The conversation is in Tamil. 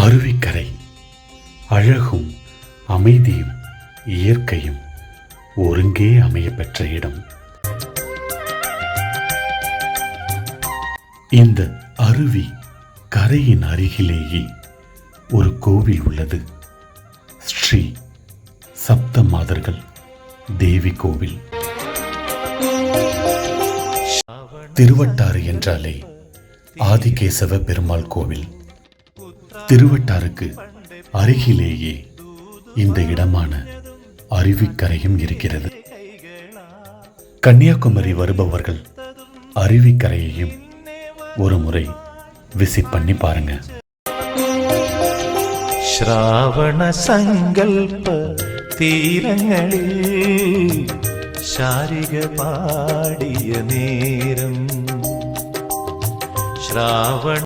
அருவிக்கரை. அழகும் அமைதியும் இயற்கையும் ஒருங்கே அமைய பெற்ற இடம். இந்த அருவி கரையின் அருகிலேயே ஒரு கோவில் உள்ளது. ஸ்ரீ சப்த மாதர்கள் தேவி கோவில். திருவட்டாறு என்றாலே ஆதிகேசவ பெருமாள் கோவில். திருவட்டாருக்கு அருகிலேயே இந்த இடமான அருவிக்கரையும் இருக்கிறது கன்னியாகுமரி வருபவர்கள் அருவிக்கரையையும் ஒரு முறை விசிட் பண்ணி பாருங்க ശ്രാവണ സങ്കൽപ്പ തീരങ്ങളിൽ ശാരിക പാടിയ നേരം ശ്രാവണ